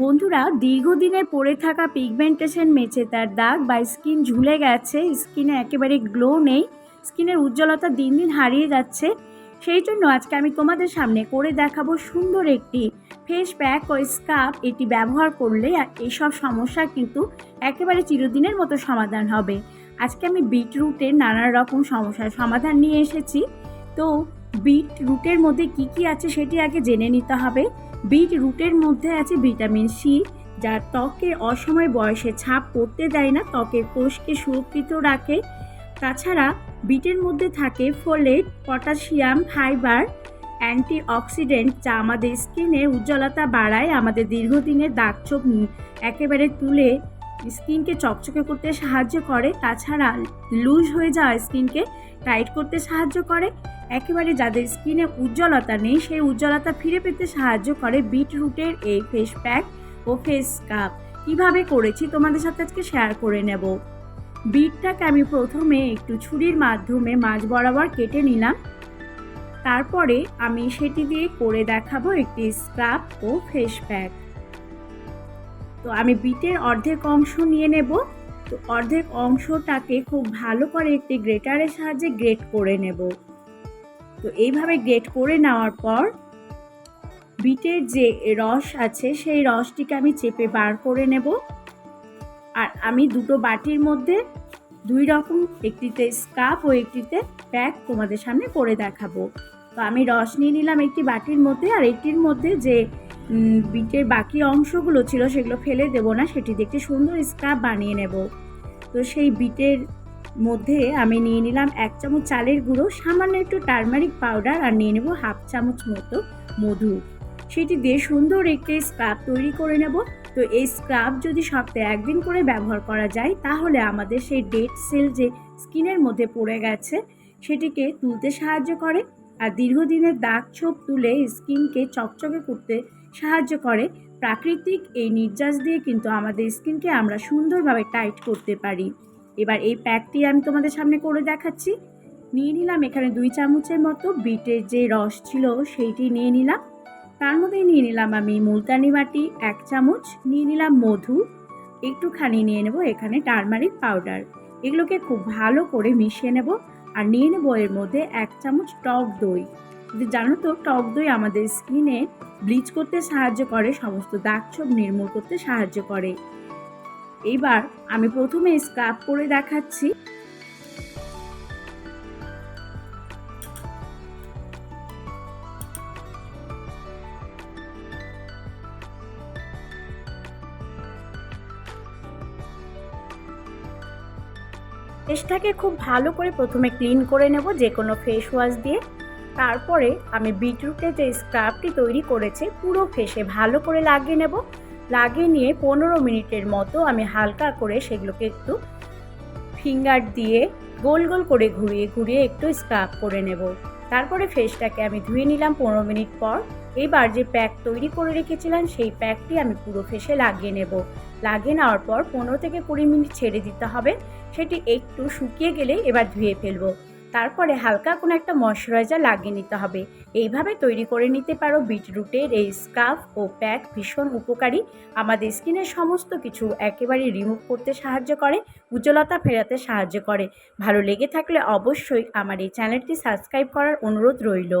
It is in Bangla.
বন্ধুরা দীর্ঘদিনের পড়ে থাকা পিগমেন্টেশন মেচে তার দাগ বা স্কিন ঝুলে গেছে। স্কিনে একেবারে গ্লো নেই। স্কিনের উজ্জ্বলতা দিন দিন হারিয়ে যাচ্ছে। সেই জন্য আজকে আমি তোমাদের সামনে করে দেখাবো সুন্দর একটি ফেস প্যাক ও স্কার্ফ এটি ব্যবহার করলে এইসব সমস্যা কিন্তু একেবারে চিরদিনের মতো সমাধান হবে। আজকে আমি বিটরুটের নানা রকম সমস্যার সমাধান নিয়ে এসেছি। তো বিট রুটের মধ্যে কি কি আছে সেটি আগে জেনে নিতে হবে। বিট রুটের মধ্যে আছে ভিটামিন সি, যা ত্বকের অসময় বয়সে ছাপ পড়তে দেয় না ত্বকের কোষকে সুরক্ষিত রাখে। তাছাড়া বিটের মধ্যে থাকে ফোলেট, পটাশিয়াম, ফাইবার, অ্যান্টিঅক্সিডেন্ট, যা আমাদের স্কিনের উজ্জ্বলতা বাড়ায়, আমাদের দীর্ঘদিনের দাগছোপ একেবারে তুলে স্কিনকে চকচকে করতে সাহায্য করে। তাছাড়া লুজ হয়ে যাওয়া স্কিনকে টাইট করতে সাহায্য করে। একেবারে যাদের স্কিনে উজ্জ্বলতা নেই, সেই উজ্জ্বলতা ফিরে পেতে সাহায্য করে বিটরুটের এই ফেস প্যাক ও ফেস স্কাব কীভাবে করেছি তোমাদের সাথে আজকে শেয়ার করে নেব। বিটটাকে আমি প্রথমে একটু ছুরির মাধ্যমে মাছ বরাবর কেটে নিলাম। তারপরে আমি সেটি দিয়ে করে দেখাবো একটি স্ক্রাব ও ফেস প্যাক তো আমি বিটের অর্ধেক অংশ নিয়ে নেব। তো অর্ধেক অংশটাকে খুব ভালো করে একটি গ্রেটারের সাহায্যে গ্রেট করে নেব। তো এইভাবে গ্রেট করে নেওয়ার পর বিটের যে রস আছে, সেই রসটিকে আমি চেপে বার করে নেব। আর আমি দুটো বাটির মধ্যে দুই রকম, একটিতে স্কাপ ও একটিতে প্যাক তোমাদের সামনে করে দেখাবো। তো আমি রস নিয়ে নিলাম একটি বাটির মধ্যে, আর একটির মধ্যে যে বিটের বাকি অংশগুলো ছিল সেগুলো ফেলে দেবো না, সেটি দেখতে সুন্দর স্ক্রাব বানিয়ে নেব। তো সেই বিটের মধ্যে আমি নিয়ে নিলাম এক চামচ চালের গুঁড়ো, সামান্য একটু টার্মারিক পাউডার আর নিয়ে নেব হাফ চামচ মতো মধু। সেটি দিয়ে সুন্দর একটি স্ক্রাব তৈরি করে নেব। তো এই স্ক্রাব যদি সপ্তাহে একদিন করে ব্যবহার করা যায়, তাহলে আমাদের সেই ডেড সেল যে স্কিনের মধ্যে পড়ে গেছে, সেটিকে তুলতে সাহায্য করে আর দীর্ঘদিনের দাগ ছোপ তুলে স্কিনকে চকচকে করতে সাহায্য করে। প্রাকৃতিক এই নির্যাস দিয়ে কিন্তু আমাদের স্কিনকে আমরা সুন্দরভাবে টাইট করতে পারি। এবার এই প্যাকটি আমি তোমাদের সামনে করে দেখাচ্ছি। নিয়ে নিলাম এখানে দুই চামচের মতো বিটের যে রস ছিল সেইটি নিয়ে নিলাম। তার মধ্যে নিয়ে নিলাম আমি মুলতানি বাটি এক চামচ, নিয়ে নিলাম মধু, একটুখানি নিয়ে নেব এখানে টার্মারিক পাউডার। এগুলোকে খুব ভালো করে মিশিয়ে নেব আর নিয়ে নেব এর মধ্যে এক চামচ টক দই। জানো তো, টক দই আমাদের স্কিনে ব্লিচ করতে সাহায্য করে, সমস্ত দাগ ছোপ নির্মূল করতে সাহায্য করে। এইবার আমি প্রথমে স্ক্রাব করে দেখাচ্ছি। ফেসটাকে খুব ভালো করে প্রথমে ক্লিন করে নেব যে কোনো ফেস ওয়াশ দিয়ে। তারপরে আমি বিটরুটের যে স্ক্রাবটি তৈরি করেছে, পুরো ফেসে ভালো করে লাগিয়ে নেব। লাগিয়ে নিয়ে পনেরো মিনিটের মতো আমি হালকা করে সেগুলোকে একটু ফিঙ্গার দিয়ে গোল গোল করে ঘুরিয়ে ঘুরিয়ে একটু স্ক্রাব করে নেব। তারপরে ফেসটাকে আমি ধুয়ে নিলাম পনেরো মিনিট পর। এবার যে প্যাক তৈরি করে রেখেছিলাম, সেই প্যাকটি আমি পুরো ফেসে লাগিয়ে নেব। লাগিয়ে নেওয়ার পর পনেরো থেকে কুড়ি মিনিট ছেড়ে দিতে হবে। সেটি একটু শুকিয়ে গেলে এবার ধুয়ে ফেলব। তারপরে হালকা কোনো একটা ময়শ্চারাইজার লাগিয়ে নিতে হবে। এইভাবে তৈরি করে নিতে পারো বিটরুটের এই স্কার্ফ ও প্যাক ভীষণ উপকারী। আমাদের স্কিনের সমস্ত কিছু একেবারে রিমুভ করতে সাহায্য করে, উজ্জ্বলতা ফেরাতে সাহায্য করে। ভালো লেগে থাকলে অবশ্যই আমার এই চ্যানেলটি সাবস্ক্রাইব করার অনুরোধ রইল।